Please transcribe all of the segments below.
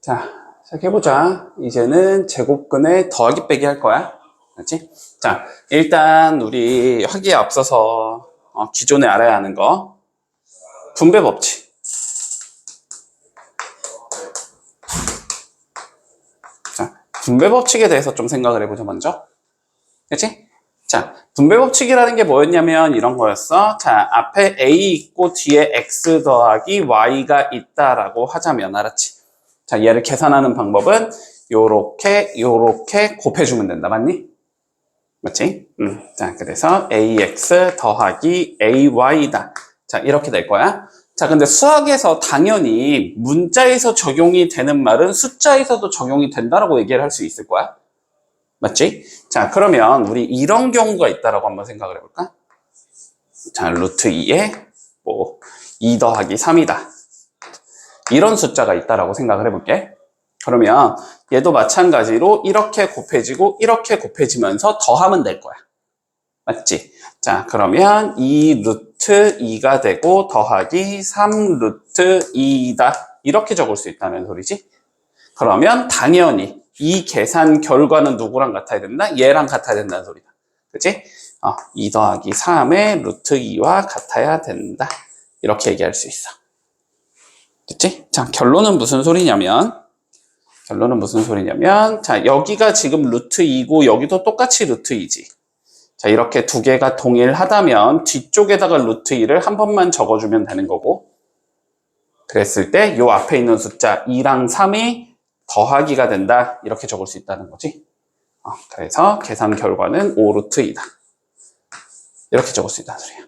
자, 시작해보자. 이제는 제곱근의 더하기 빼기 할 거야. 그렇지? 자, 일단 우리 하기에 앞서서 어, 기존에 알아야 하는 거. 분배 법칙. 자, 분배 법칙에 대해서 좀 생각을 해보자, 먼저. 그렇지? 자, 분배 법칙이라는 게 뭐였냐면 이런 거였어. 자, 앞에 A 있고 뒤에 X 더하기 Y가 있다라고 하자면, 알았지? 자, 얘를 계산하는 방법은 요렇게, 요렇게 곱해주면 된다. 맞니? 맞지? 음. 자, 그래서 AX 더하기 AY다. 자, 이렇게 될 거야. 자, 근데 수학에서 당연히 문자에서 적용이 되는 말은 숫자에서도 적용이 된다라고 얘기를 할 수 있을 거야. 맞지? 자, 그러면 우리 이런 경우가 있다라고 한번 생각을 해볼까? 자, 루트 2에 뭐, 2 더하기 3이다. 이런 숫자가 있다라고 생각을 해볼게. 그러면 얘도 마찬가지로 이렇게 곱해지고 이렇게 곱해지면서 더하면 될 거야. 맞지? 자, 그러면 2 루트 2가 되고 더하기 3 루트 2다. 이렇게 적을 수 있다는 소리지? 그러면 당연히 이 계산 결과는 누구랑 같아야 된다? 얘랑 같아야 된다는 소리다. 그치? 어, 2 더하기 3의 루트 2와 같아야 된다. 이렇게 얘기할 수 있어. 됐지? 자, 결론은 무슨 소리냐면, 결론은 무슨 소리냐면, 자, 여기가 지금 루트 2고, 여기도 똑같이 루트 2지. 자, 이렇게 두 개가 동일하다면, 뒤쪽에다가 루트 2를 한 번만 적어주면 되는 거고, 그랬을 때, 요 앞에 있는 숫자 2랑 3이 더하기가 된다. 이렇게 적을 수 있다는 거지. 어, 그래서 계산 결과는 5 루트 2다. 이렇게 적을 수 있다는 소리야.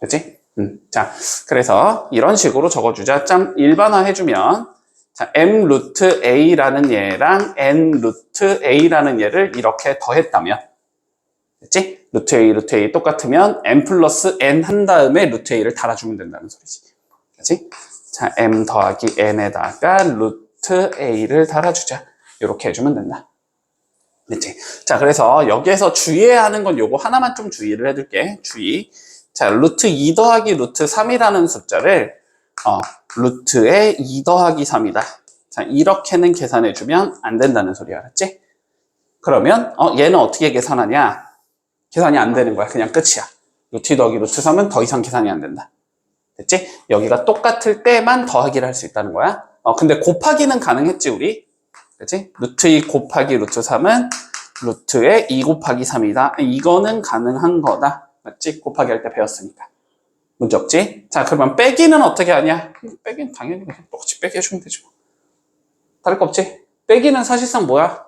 그치? 음, 자, 그래서 이런 식으로 적어주자. 짬 일반화 해주면 자, m 루트 a라는 얘랑 n 루트 a라는 얘를 이렇게 더했다면 됐지? 루트 a, 루트 a 똑같으면 m 플러스 n 한 다음에 루트 a를 달아주면 된다는 소리지. 그치? 자, m 더하기 n에다가 루트 a를 달아주자. 이렇게 해주면 된다. 됐지? 자, 그래서 여기에서 주의해야 하는 건 요거 하나만 좀 주의를 해둘게. 주의. 자, 루트 2 더하기 루트 3이라는 숫자를 어, 루트에 2 더하기 3이다. 자, 이렇게는 계산해주면 안 된다는 소리 알았지? 그러면 어, 얘는 어떻게 계산하냐? 계산이 안 되는 거야. 그냥 끝이야. 루트 2 더하기 루트 3은 더 이상 계산이 안 된다. 됐지? 여기가 똑같을 때만 더하기를 할 수 있다는 거야. 어, 근데 곱하기는 가능했지, 우리? 그치? 루트 2 곱하기 루트 3은 루트에 2 곱하기 3이다. 이거는 가능한 거다. 맞지? 곱하기 할 때 배웠으니까. 문제 없지? 자, 그러면 빼기는 어떻게 하냐? 빼기는 당연히 그냥 똑같이 빼기 해주면 되죠. 다를 거 없지? 빼기는 사실상 뭐야?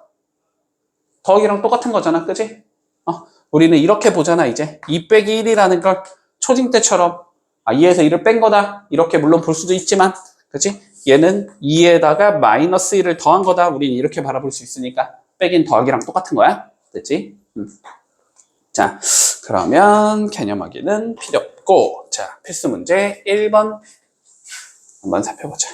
더하기랑 똑같은 거잖아. 그지? 어, 우리는 이렇게 보잖아, 이제. 2 빼기 1이라는 걸 초딩 때처럼 아, 2에서 1을 뺀 거다. 이렇게 물론 볼 수도 있지만, 그지? 얘는 2에다가 마이너스 1을 더한 거다. 우리는 이렇게 바라볼 수 있으니까 빼긴 더하기랑 똑같은 거야. 됐지? 음. 자, 그러면 개념하기는 필요 없고, 자, 필수 문제 1번 한번 살펴보자.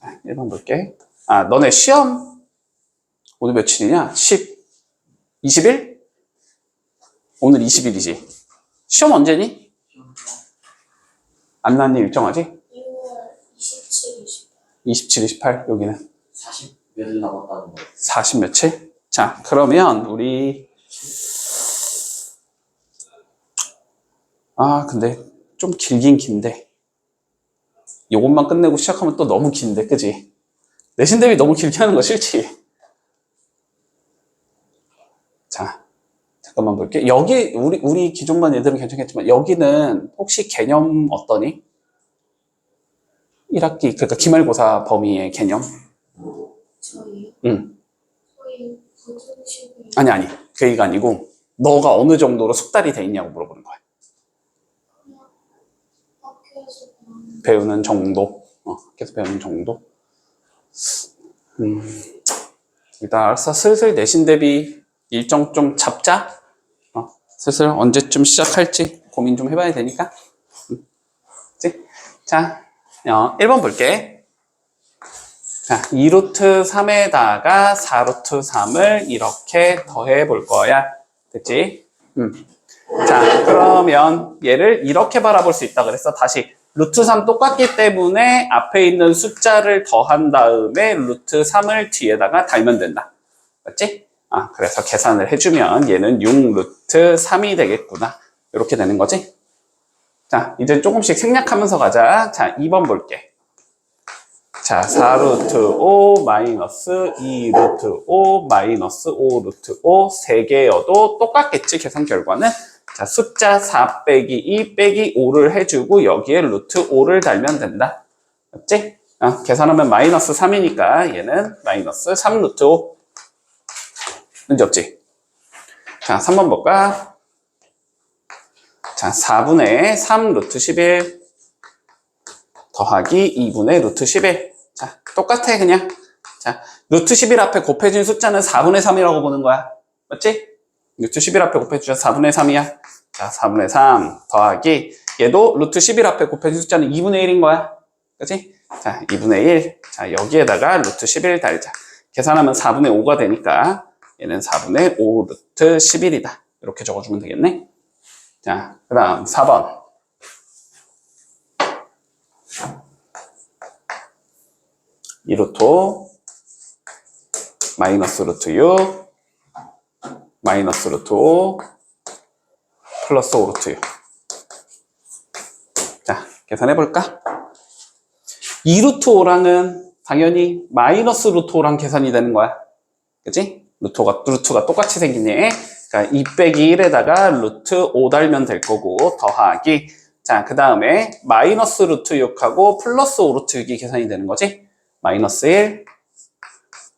자, 1번 볼게. 아, 너네 시험 오늘 며칠이냐? 10, 20일? 오늘 20일이지. 시험 언제니? 안나님 일정하지? 2월 27, 28. 27, 28 여기는 40 몇일 남았다는 거. 40 며칠? 자, 그러면 우리 아, 근데 좀 길긴 긴데 요것만 끝내고 시작하면 또 너무 긴데, 그지? 내신 대비 너무 길게 하는 거 싫지? 자, 잠깐만 볼게. 여기 우리 우리 기존반 애들은 괜찮겠지만 여기는 혹시 개념 어떠니? 1학기 그러니까 기말고사 범위의 개념? 저희, 응. 저희 아니 아니. 그 얘기가 아니고 너가 어느 정도로 숙달이 돼 있냐고 물어보는 거야. 배우는 정도? 어, 학교에서 배우는 정도? 음 일단 알았어. 슬슬 내신 대비 일정 좀 잡자. 어, 슬슬 언제쯤 시작할지 고민 좀 해봐야 되니까. 음. 자 어, 1번 볼게 자 2루트 3에다가 4루트 3을 이렇게 더해 볼 거야 됐지? 음. 자, 그러면 얘를 이렇게 바라볼 수 있다 그랬어. 다시 루트 3 똑같기 때문에 앞에 있는 숫자를 더한 다음에 루트 3을 뒤에다가 달면 된다. 맞지? 아, 그래서 계산을 해주면 얘는 6 루트 3이 되겠구나. 이렇게 되는 거지? 자, 이제 조금씩 생략하면서 가자. 자, 2번 볼게. 자, 4 루트 5 마이너스 2 루트 5 마이너스 5 루트 5세 개여도 똑같겠지, 계산 결과는. 자, 숫자 4 빼기 2 빼기 5를 해주고 여기에 루트 5를 달면 된다. 맞지? 아, 계산하면 마이너스 3이니까 얘는 마이너스 3 루트 5. 문제 없지? 자, 3번 볼까? 자, 4분의 3 루트 11 더하기 2분의 루트 11. 자, 똑같아, 그냥. 자, 루트 11 앞에 곱해진 숫자는 4분의 3이라고 보는 거야. 맞지? 루트 11 앞에 곱해주자 4분의 3이야. 자, 4분의 3 더하기 얘도 루트 11 앞에 곱해진 숫자는 2분의 1인 거야. 그치? 자, 2분의 1. 자, 여기에다가 루트 11 달자. 계산하면 4분의 5가 되니까 얘는 4분의 5 루트 11이다. 이렇게 적어주면 되겠네. 자, 그 다음 4번. 이 루트 5 마이너스 루트 6 마이너스 루트 5 플러스 5 루트 6 자, 계산해 볼까? 2 루트 5랑은 당연히 마이너스 루트 5랑 계산이 되는 거야. 그치? 루트가, 루트가 똑같이 생기네. 그러니까 2 빼기 1에다가 루트 5 달면 될 거고, 더하기. 자, 그 다음에 마이너스 루트 6하고 플러스 5 루트 6이 계산이 되는 거지? 마이너스 1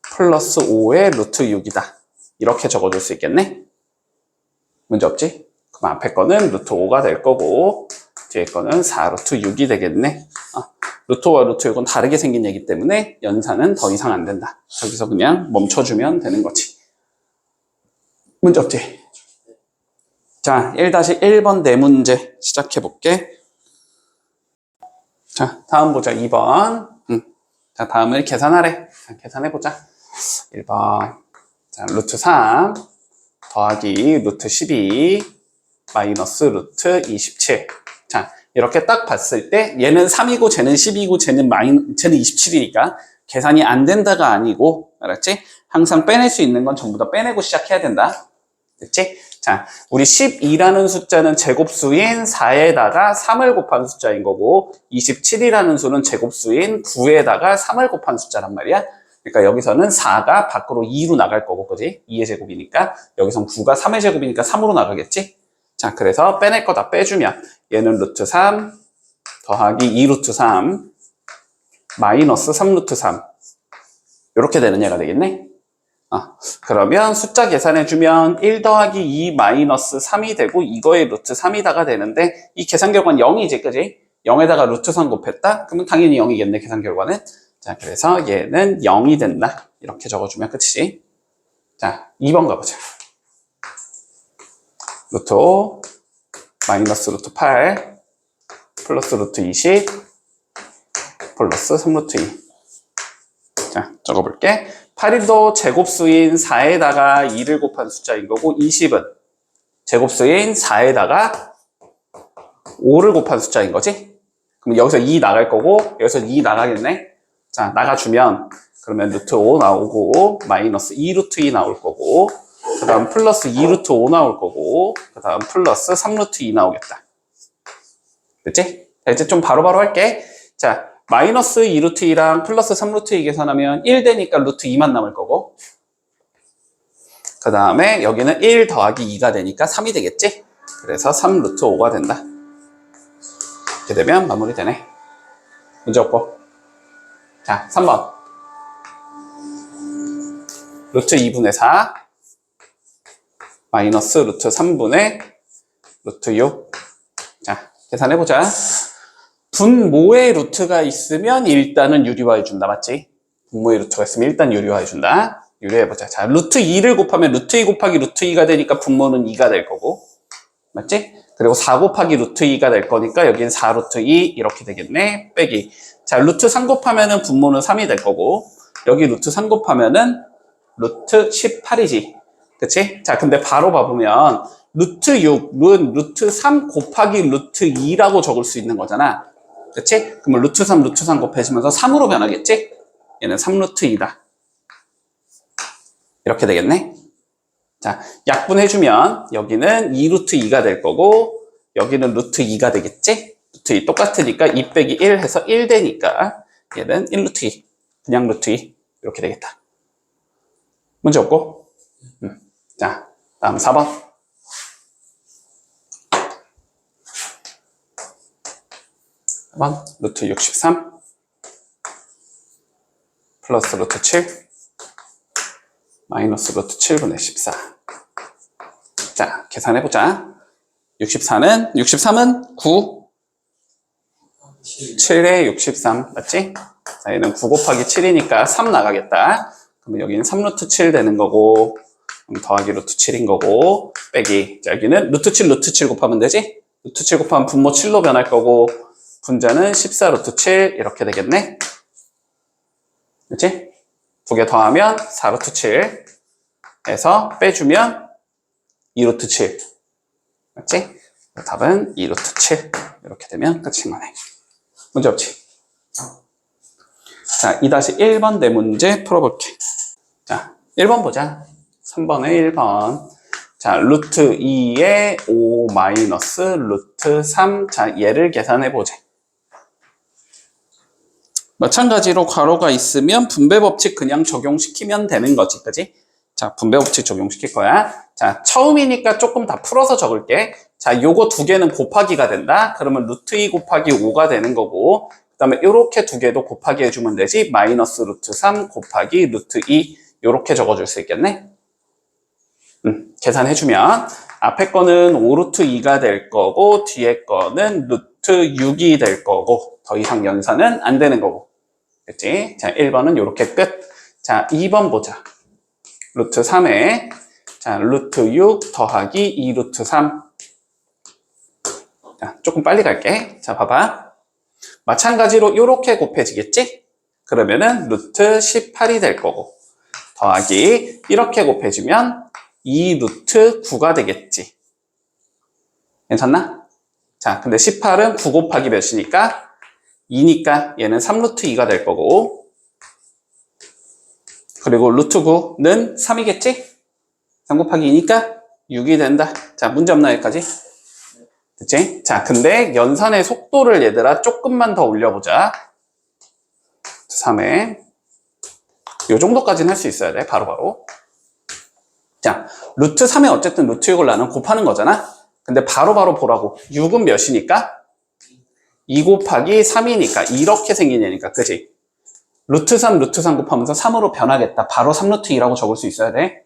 플러스 5의 루트 6이다. 이렇게 적어줄 수 있겠네? 문제 없지? 그럼 앞에 거는 루트 5가 될 거고, 뒤에 거는 4 루트 6이 되겠네. 아, 루트와 루트 6은 다르게 생긴 얘기 때문에 연산은 더 이상 안 된다. 저기서 그냥 멈춰주면 되는 거지. 문제 없지? 자, 1-1번 네 문제 시작해 볼게. 자, 다음 보자. 2번. 음. 자, 다음을 계산하래. 자, 계산해 보자. 1번. 자, 루트 3 더하기 루트 12 마이너스 루트 27. 자, 이렇게 딱 봤을 때 얘는 3이고 쟤는 10이고 쟤는 마이 쟤는 27이니까 계산이 안 된다가 아니고 알았지? 항상 빼낼 수 있는 건 전부 다 빼내고 시작해야 된다. 됐지? 자, 우리 12라는 숫자는 제곱수인 4에다가 3을 곱한 숫자인 거고 27이라는 수는 제곱수인 9에다가 3을 곱한 숫자란 말이야. 그러니까 여기서는 4가 밖으로 2로 나갈 거고, 그지? 2의 제곱이니까 여기선 9가 3의 제곱이니까 3으로 나가겠지? 자, 그래서 빼낼 거 다 빼주면 얘는 루트 3 더하기 2 루트 3 마이너스 3 루트 3 이렇게 되는 얘가 되겠네. 아, 그러면 숫자 계산해주면 1 더하기 2 마이너스 3이 되고 이거의 루트 3이다가 되는데 이 계산 결과는 0이지, 그지? 0에다가 루트 3 곱했다? 그러면 당연히 0이겠네, 계산 결과는. 자, 그래서 얘는 0이 된다. 이렇게 적어주면 끝이지. 자, 2번 가보자. 루트 5, 마이너스 루트 8, 플러스 루트 20, 플러스 3 루트 2. 자, 적어볼게. 8일도 제곱수인 4에다가 2를 곱한 숫자인 거고, 20은 제곱수인 4에다가 5를 곱한 숫자인 거지? 그럼 여기서 2 나갈 거고, 여기서 2 나가겠네? 자, 나가주면, 그러면 루트 5 나오고, 마이너스 2 루트 2 나올 거고, 그 다음 플러스 2 루트 5 나올 거고, 그 다음 플러스 3 루트 2 나오겠다. 됐지? 자, 이제 좀 바로바로 할게. 자, 마이너스 2 루트 2랑 플러스 3 루트 2 계산하면 1 되니까 루트 2만 남을 거고, 그 다음에 여기는 1 더하기 2가 되니까 3이 되겠지? 그래서 3 루트 5가 된다. 이렇게 되면 마무리 되네. 문제 없고. 자, 3번. 루트 2분의 4 마이너스 루트 3분의 루트 6. 자, 계산해보자. 분모의 루트가 있으면 일단은 유리화해준다. 맞지? 분모의 루트가 있으면 일단 유리화해준다. 유리해보자. 자, 루트 2를 곱하면 루트 2 곱하기 루트 2가 되니까 분모는 2가 될 거고. 맞지? 그리고 4 곱하기 루트 2가 될 거니까 여기는 4 루트 2 이렇게 되겠네. 빼기. 자, 루트 3 곱하면은 분모는 3이 될 거고. 여기 루트 3 곱하면은 루트 18이지. 그치? 자, 근데 바로 봐보면 루트 6은 루트 3 곱하기 루트 2라고 적을 수 있는 거잖아. 그치? 그러면 루트 3, 루트 3 곱해지면서 3으로 변하겠지? 얘는 3루트 2다. 이렇게 되겠네. 자, 약분해주면 여기는 2루트 2가 될 거고 여기는 루트 2가 되겠지? 루트 2 똑같으니까 2 빼기 1 해서 1 되니까 얘는 1루트 2, 그냥 루트 2 이렇게 되겠다. 문제 없고? 음. 자, 다음 4번. 4번 루트 63 플러스 루트 7 마이너스 루트 7분의 14 자, 계산해보자. 64는, 63은 9, 7에 63, 맞지? 자, 얘는 9 곱하기 7이니까 3 나가겠다. 그러면 여기는 3루트 7 되는 거고, 그럼 더하기 루트 7인 거고, 빼기. 자, 여기는 루트 7, 루트 7 곱하면 되지? 루트 7 곱하면 분모 7로 변할 거고, 분자는 14 루트 7, 이렇게 되겠네? 그치? 두개 더하면 4 루트 7 해서 빼주면 2 루트 7. 맞지? 답은 2 루트 7. 이렇게 되면 끝인 거네. 문제 없지? 자, 2-1번 내 문제 풀어볼게. 자, 1번 보자. 3번에 1번. 자, 루트 2에 5 마이너스 루트 3. 자, 얘를 계산해보자. 마찬가지로 괄호가 있으면 분배 법칙 그냥 적용시키면 되는 거지. 그지? 자, 분배 법칙 적용시킬 거야. 자, 처음이니까 조금 다 풀어서 적을게. 자, 요거 두 개는 곱하기가 된다. 그러면 루트 2 곱하기 5가 되는 거고, 그 다음에 요렇게 두 개도 곱하기 해주면 되지. 마이너스 루트 3 곱하기 루트 2. 요렇게 적어줄 수 있겠네. 음, 계산해주면, 앞에 거는 5루트 2가 될 거고, 뒤에 거는 루트 6이 될 거고, 더 이상 연산은 안 되는 거고. 그치? 자, 1번은 요렇게 끝. 자, 2번 보자. 루트 3에 자 루트 6 더하기 2 루트 3 자, 조금 빨리 갈게. 자, 봐봐. 마찬가지로 이렇게 곱해지겠지? 그러면은 루트 18이 될 거고 더하기 이렇게 곱해주면 2 루트 9가 되겠지. 괜찮나? 자, 근데 18은 9 곱하기 몇이니까 2니까 얘는 3 루트 2가 될 거고 그리고 루트 9는 3이겠지? 3 곱하기 2니까 6이 된다. 자, 문제 없나 여기까지? 됐지? 자, 근데 연산의 속도를 얘들아 조금만 더 올려보자. 3에 요 정도까지는 할 수 있어야 돼. 바로바로. 자, 루트 3에 어쨌든 루트 6을 나는 곱하는 거잖아? 근데 바로바로 보라고. 6은 몇이니까? 2 곱하기 3이니까. 이렇게 생긴 얘니까. 그지? 루트 3, 루트 3 곱하면서 3으로 변하겠다. 바로 3루트 2라고 적을 수 있어야 돼.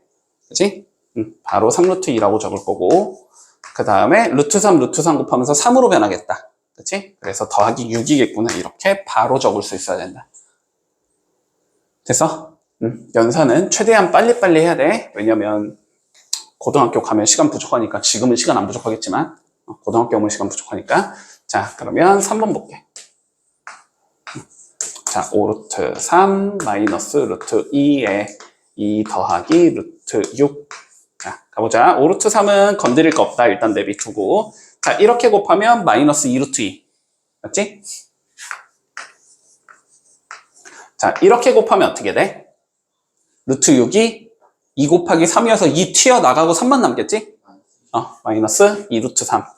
그치? 음, 바로 3루트 2라고 적을 거고. 그 다음에 루트 3, 루트 3 곱하면서 3으로 변하겠다. 그치? 그래서 더하기 6이겠구나. 이렇게 바로 적을 수 있어야 된다. 됐어? 음, 연산은 최대한 빨리빨리 해야 돼. 왜냐면 고등학교 가면 시간 부족하니까 지금은 시간 안 부족하겠지만 어, 고등학교 오면 시간 부족하니까 자 그러면 3번 볼게. 자, 5 루트 3 마이너스 루트 2에 2 더하기 루트 6. 자, 가보자. 5 루트 3은 건드릴 거 없다. 일단 내비 두고. 자, 이렇게 곱하면 마이너스 2 루트 2. 맞지? 자, 이렇게 곱하면 어떻게 돼? 루트 6이 2 곱하기 3이어서 2 튀어나가고 3만 남겠지? 어, 마이너스 2 루트 3.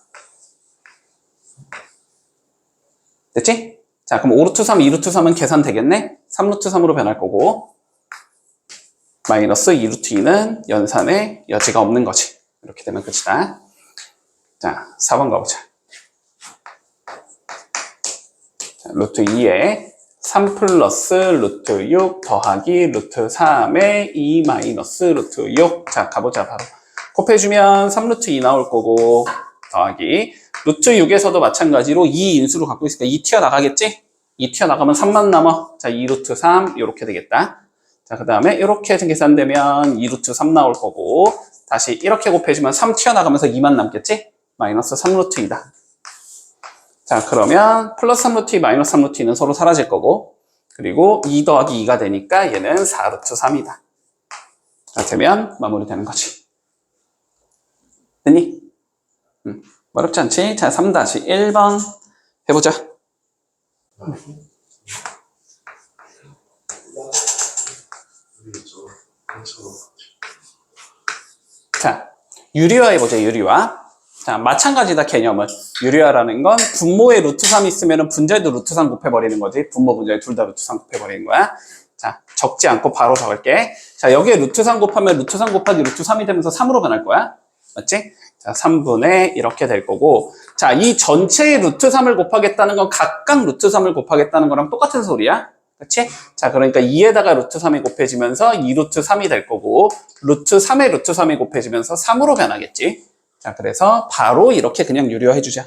됐지? 자, 그럼 5루트 3, 2루트 3은 계산 되겠네? 3루트 3으로 변할 거고, 마이너스 2루트 2는 연산의 여지가 없는 거지. 이렇게 되면 끝이다. 자, 4번 가보자. 자, 루트 2에 3 플러스 루트 6 더하기 루트 3에 2 마이너스 루트 6. 자, 가보자, 바로. 곱해주면 3루트 2 나올 거고, 더하기. 루트 6에서도 마찬가지로 2 인수로 갖고 있으니까 2 튀어나가겠지? 2 튀어나가면 3만 남아. 자, 2루트 3, 이렇게 되겠다. 자, 그 다음에 이렇게 계산되면 2루트 3 나올 거고, 다시 이렇게 곱해주면 3 튀어나가면서 2만 남겠지? 마이너스 3루트 2다. 자, 그러면 플러스 3루트 2, 마이너스 3루트 2는 서로 사라질 거고, 그리고 2 더하기 2가 되니까 얘는 4루트 3이다. 자, 되면 마무리되는 거지. 됐니? 음, 어렵지 않지? 자, 3-1번 해보자. 자, 유리화 해보자, 유리화. 자, 마찬가지다, 개념은. 유리화라는 건 분모에 루트 3 있으면 분자에도 루트 3 곱해버리는 거지. 분모, 분자에 둘 다 루트 3 곱해버리는 거야. 자, 적지 않고 바로 적을게. 자, 여기에 루트 3 곱하면 루트 3 곱하기 루트 3이 되면서 3으로 변할 거야. 맞지? 자, 3분의 이렇게 될 거고. 자, 이 전체의 루트 3을 곱하겠다는 건 각각 루트 3을 곱하겠다는 거랑 똑같은 소리야. 그치? 자, 그러니까 2에다가 루트 3이 곱해지면서 2루트 3이 될 거고, 루트 3에 루트 3이 곱해지면서 3으로 변하겠지. 자, 그래서 바로 이렇게 그냥 유리화해 주자.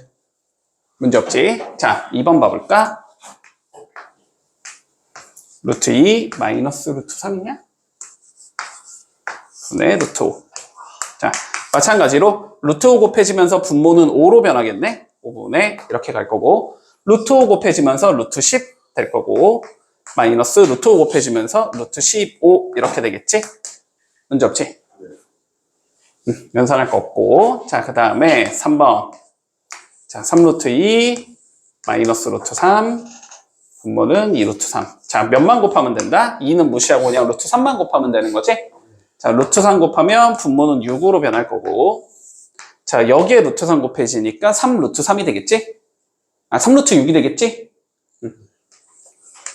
문제 없지? 자, 2번 봐볼까? 루트 2 마이너스 루트 3이냐? 분의 루트 5. 자, 마찬가지로 루트 5 곱해지면서 분모는 5로 변하겠네? 5분의 이렇게 갈 거고, 루트 5 곱해지면서 루트 10 될 거고, 마이너스 루트 5 곱해지면서 루트 15 이렇게 되겠지? 문제 없지? 음, 연산할 거 없고 자 그 다음에 3번 자 3루트 2 마이너스 루트 3 분모는 2루트 3자 몇만 곱하면 된다? 2는 무시하고 그냥 루트 3만 곱하면 되는 거지? 자 루트 3 곱하면 분모는 6으로 변할 거고 자 여기에 루트 3 곱해지니까 3 루트 3이 되겠지? 아 3 루트 6이 되겠지?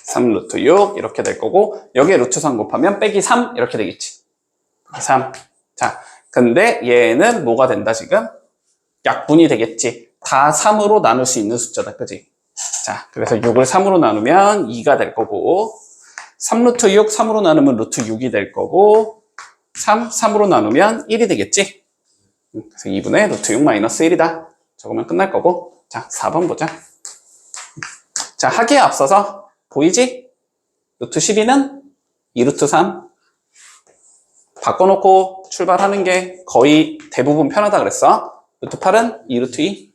3 루트 6 이렇게 될 거고 여기에 루트 3 곱하면 빼기 3 이렇게 되겠지 3 자 근데 얘는 뭐가 된다 지금? 약분이 되겠지 다 3으로 나눌 수 있는 숫자다 그지? 자 그래서 6을 3으로 나누면 2가 될 거고 3루트 6 3으로 나누면 루트 6이 될 거고 3 3으로 나누면 1이 되겠지? 음, 그래서 2분의 루트 6 마이너스 1이다 적으면 끝날 거고 자 4번 보자 자 하기에 앞서서 보이지? 루트 12는 2루트 3 바꿔놓고 출발하는 게 거의 대부분 편하다 그랬어. 루트 8은 2루트 2.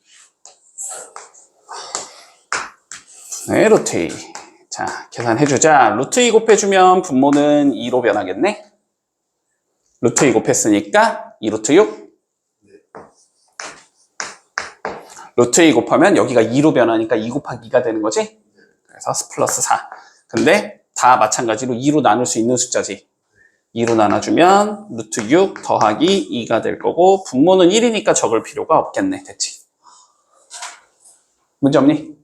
네, 루트 2. 자, 계산해주자. 루트 2 곱해주면 분모는 2로 변하겠네? 루트 2 곱했으니까 2 루트 6. 루트 2 곱하면 여기가 2로 변하니까 2 곱하기 2가 되는 거지? 그래서 플러스 4. 근데 다 마찬가지로 2로 나눌 수 있는 숫자지. 2로 나눠주면 루트 6 더하기 2가 될 거고 분모는 1이니까 적을 필요가 없겠네. 됐지? 문제 없니?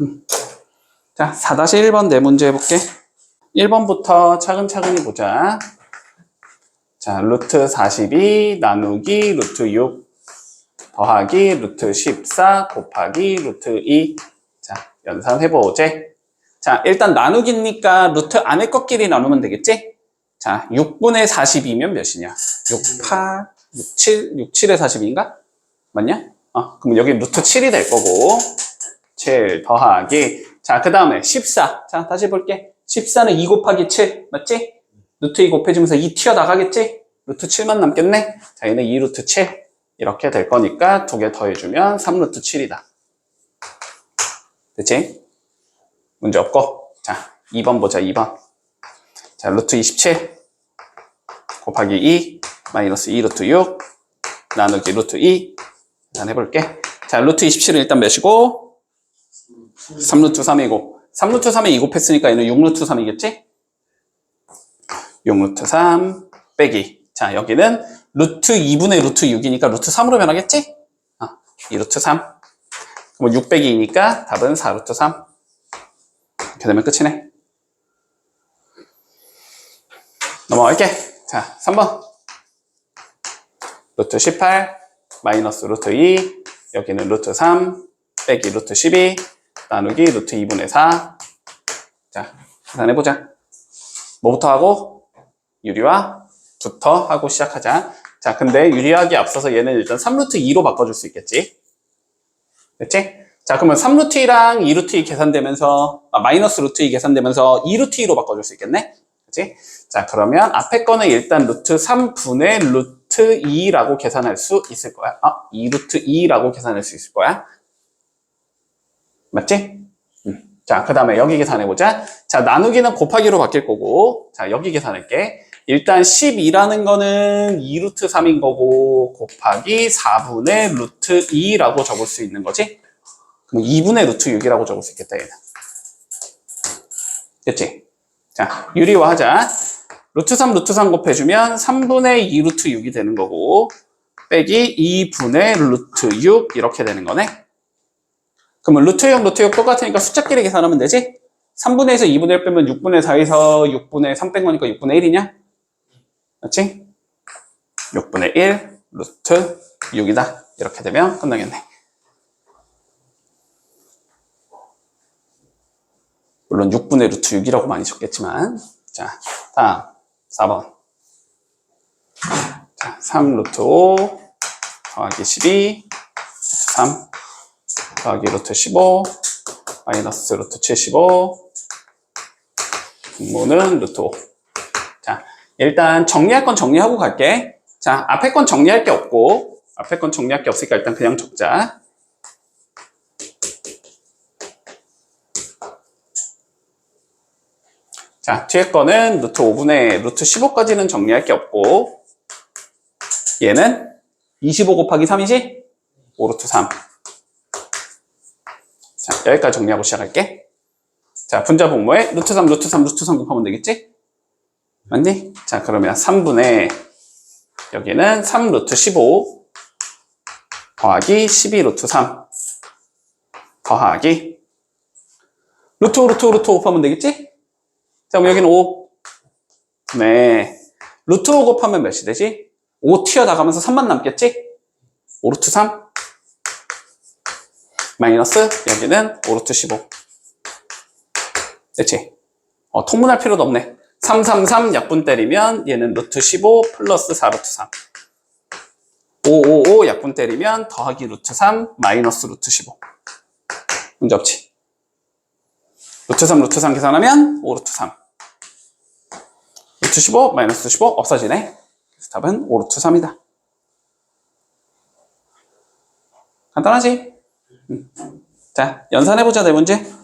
음. 자, 4-1번 네 문제 해볼게. 1번부터 차근차근히 보자. 자, 루트 42 나누기 루트 6 더하기 루트 14 곱하기 루트 2. 자, 연산해보제. 자, 일단 나누기니까 루트 안에 것끼리 나누면 되겠지? 자, 6분의 42면 몇이냐? 6, 8, 6, 7, 6, 7의 42인가? 맞냐? 어, 그럼 여기 루트 7이 될 거고, 7 더하기. 자, 그 다음에 14. 자, 다시 볼게. 14는 2 곱하기 7. 맞지? 루트 2 곱해지면서 2 튀어나가겠지? 루트 7만 남겠네? 자, 얘는 2 루트 7. 이렇게 될 거니까 두 개 더해주면 3 루트 7이다. 됐지? 문제 없고. 자, 2번 보자, 2번. 자, 루트 27 곱하기 2 마이너스 2 루트 6 나누기 루트 2 계산 해볼게. 자, 루트 27은 일단 몇이고 3 루트 3이고 3 루트 3에 2 곱했으니까 얘는 6 루트 3이겠지? 6 루트 3 빼기. 자, 여기는 루트 2분의 루트 6이니까 루트 3으로 변하겠지? 아, 2 루트 3. 그럼 6 빼기 2니까 답은 4 루트 3. 이렇게 되면 끝이네. 넘어갈게. 자, 3번. 루트 18, 마이너스 루트 2, 여기는 루트 3, 빼기 루트 12, 나누기 루트 2분의 4. 자, 계산해보자. 뭐부터 하고? 유리화 부터 하고 시작하자. 자, 근데 유리하기 앞서서 얘는 일단 3루트 2로 바꿔줄 수 있겠지? 됐지? 자, 그러면 3루트 2랑 2루트 2 계산되면서, 아, 마이너스 루트 2 계산되면서 2루트 2로 바꿔줄 수 있겠네? 그치? 자, 그러면 앞에 거는 일단 루트 3분의 루트 2라고 계산할 수 있을 거야. 아, 2루트 2라고 계산할 수 있을 거야. 맞지? 음. 자, 그 다음에 여기 계산해보자. 자, 나누기는 곱하기로 바뀔 거고, 자, 여기 계산할게. 일단 12라는 거는 2루트 3인 거고, 곱하기 4분의 루트 2라고 적을 수 있는 거지? 그럼 2분의 루트 6이라고 적을 수 있겠다, 얘는. 됐지? 자, 유리화하자. 루트 3, 루트 3 곱해주면 3분의 2 루트 6이 되는 거고, 빼기 2분의 루트 6 이렇게 되는 거네. 그러면 루트 6, 루트 6 똑같으니까 숫자끼리 계산하면 되지? 3분의 1에서 2분의 1 빼면 6분의 4에서 6분의 3 뺀 거니까 6분의 1이냐? 맞지? 6분의 1 루트 6이다. 이렇게 되면 끝나겠네. 물론 6분의 루트 6이라고 많이 적겠지만 자, 다음 4번 자, 3 루트 5 더하기 12 루트 3 더하기 루트 15 마이너스 루트 75 분모는 루트 5 자, 일단 정리할 건 정리하고 갈게 자, 앞에 건 정리할 게 없고 앞에 건 정리할 게 없으니까 일단 그냥 적자 자, 뒤에 거는 루트 5분의 루트 15까지는 정리할 게 없고, 얘는 25 곱하기 3이지? 5 루트 3. 자, 여기까지 정리하고 시작할게. 자, 분자 분모에 루트 3, 루트 3, 루트 3 곱하면 되겠지? 맞니? 자, 그러면 3분의, 여기는 3 루트 15 더하기 12 루트 3 더하기 루트 5, 루트 5, 루트 5 곱하면 되겠지? 자, 그럼 여기는 5. 네. 루트 5 곱하면 몇이 되지? 5 튀어나가면서 3만 남겠지? 5 루트 3. 마이너스, 여기는 5 루트 15. 됐지? 어, 통분할 필요도 없네. 3, 3, 3 약분 때리면 얘는 루트 15 플러스 4 루트 3. 5, 5, 5 약분 때리면 더하기 루트 3 마이너스 루트 15. 문제 없지? 루트 3, 루트 3 계산하면 5 루트 3. 루트 15 마이너스 15 없어지네. 그래서 답은 5 루트 3이다. 간단하지? 음. 자, 연산해보자, 네 문제.